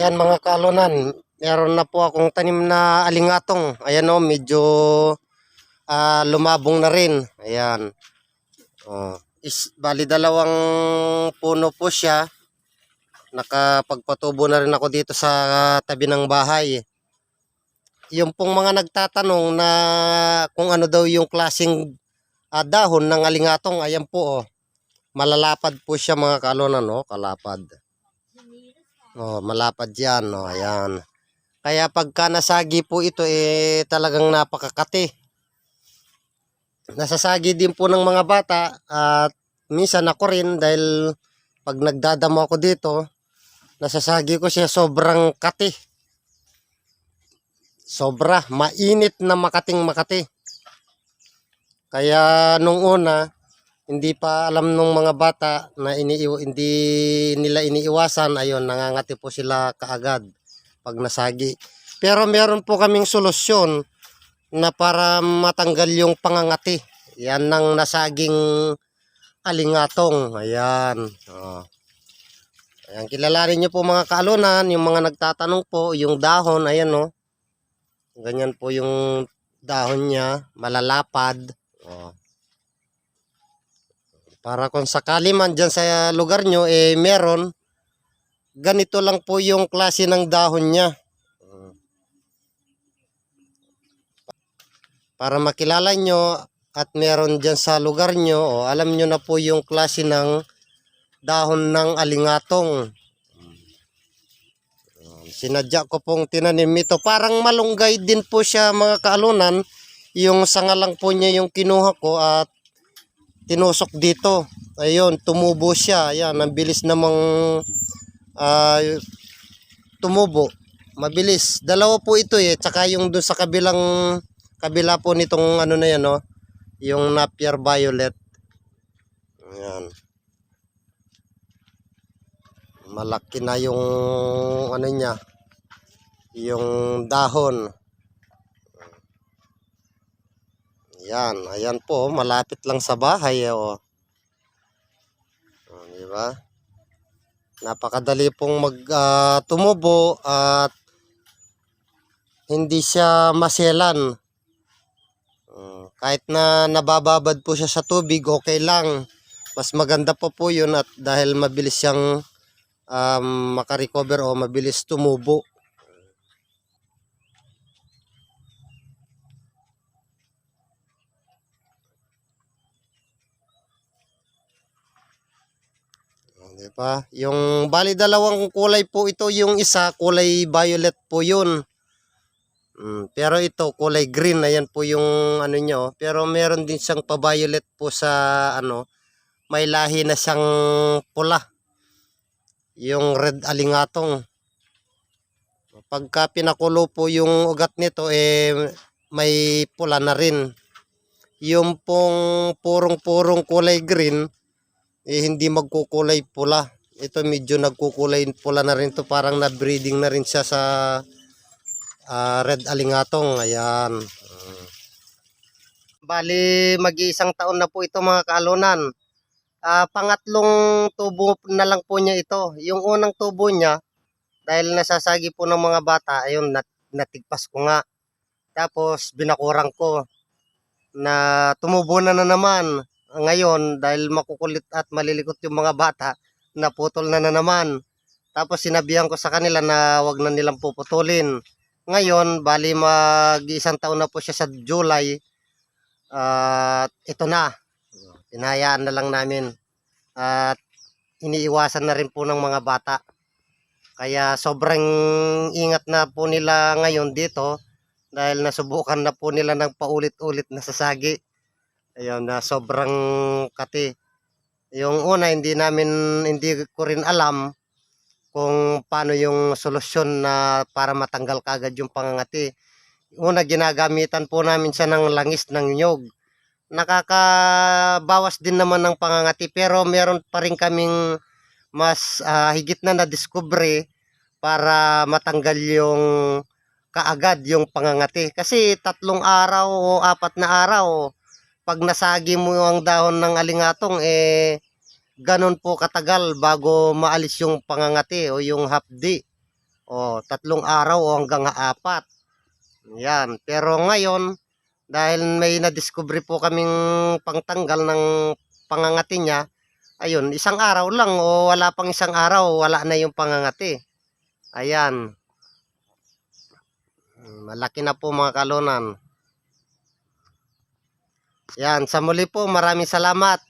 Ayan mga kalunan, meron na po akong tanim na alingatong. Ayan o, medyo ah, lumabong na rin. Ayan. Oh, is, bali dalawang puno po siya. Nakapagpatubo na rin ako dito sa tabi ng bahay. Yung pong mga nagtatanong na kung ano daw yung klaseng ah, dahon ng alingatong, ayan po oh. Malalapad po siya mga kalunan, no? Kalapad. Oh, malapad yan, no? Ayan. Kaya pagka nasagi po ito, eh, talagang napakakati. Nasasagi din po ng mga bata at minsan ako rin dahil pag nagdadamo ako dito, nasasagi ko siya sobrang kati. Sobra, mainit na makating makati. Kaya nung una, hindi pa alam nung mga bata na iniiw hindi nila iniiwasan, ayun, nangangati po sila kaagad pag nasagi. Pero meron po kaming solusyon na para matanggal yung pangangati. Yan ng nasaging alingatong. Ayan. Oh. Ayan, kilalanin nyo po mga kaalunan, yung mga nagtatanong po, yung dahon, ayan no. Ganyan po yung dahon niya, malalapad. Oh. Para kung sakali man dyan sa lugar nyo, eh meron, ganito lang po yung klase ng dahon niya. Para makilala nyo at meron dyan sa lugar nyo, o alam nyo na po yung klase ng dahon ng alingatong. Sinadya ko pong tinanim ito. Parang malunggay din po siya mga kaalunan. Yung sanga lang po niya yung kinuha ko at tinusok dito. Ayun, tumubo siya. Ayan, ang bilis namang ah, tumubo. Mabilis. Dalawa po ito eh. Tsaka yung doon sa kabilang kabila po nitong ano na yan, no? Yung Napier Violet. Ayan. Malaki na yung ano niya. Yung dahon. Yan, ayan po, malapit lang sa bahay eh, oh. Oh, di ba? Napakadali pong mag tumubo at hindi siya maselan. Mm, kahit na nabababad po siya sa tubig, okay lang. Mas maganda po po yun at dahil mabilis siyang um, makarecover o mabilis tumubo. Di ba? Yung bali dalawang kulay po ito, yung isa kulay violet po yun. Mm, pero ito kulay green, ayan po yung ano nyo. Pero meron din siyang pa-violet po sa ano, may lahi na siyang pula. Yung red alingatong. Pagka pinakulo po yung ugat nito, eh may pula na rin. Yung pong purong-purong kulay green, eh hindi magkukulay pula. Ito medyo nagkukulay pula na rin to parang na-breeding na rin siya sa ah, red alingatong. Ayan. Mm. Bali, mag-iisang taon na po ito mga kalunan. Ah, pangatlong tubo na lang po niya ito. Yung unang tubo niya, dahil nasasagi po ng mga bata, ayun, nat natigpas ko nga. Tapos, binakurang ko na tumubo na na naman ngayon dahil makukulit at malilikot yung mga bata naputol na na naman. Tapos sinabihan ko sa kanila na wag na nilang puputulin. Ngayon bali mag isang taon na po siya sa July at ito na. Hinayaan na lang namin. At iniiwasan na rin po ng mga bata. Kaya sobrang ingat na po nila ngayon dito dahil nasubukan na po nila ng paulit-ulit na sasagi Ayun, na sobrang kati. Yung una, hindi namin, hindi ko rin alam kung paano yung solusyon na para matanggal kagad yung pangangati. Una, ginagamitan po namin siya ng langis ng nyog. Nakakabawas din naman ng pangangati pero meron pa rin kaming mas ah, higit na na-discovery para matanggal yung kaagad yung pangangati. Kasi tatlong araw o apat na araw, pag nasagi mo ang dahon ng alingatong, eh, ganun po katagal bago maalis yung pangangati o yung hapdi O, tatlong araw o hanggang apat. Yan. Pero ngayon, dahil may nadiscovery po kaming pangtanggal ng pangangati niya, ayun, isang araw lang o wala pang isang araw, wala na yung pangangati. Ayan. Malaki na po mga kalunan. Yan, sa muli po, maraming salamat.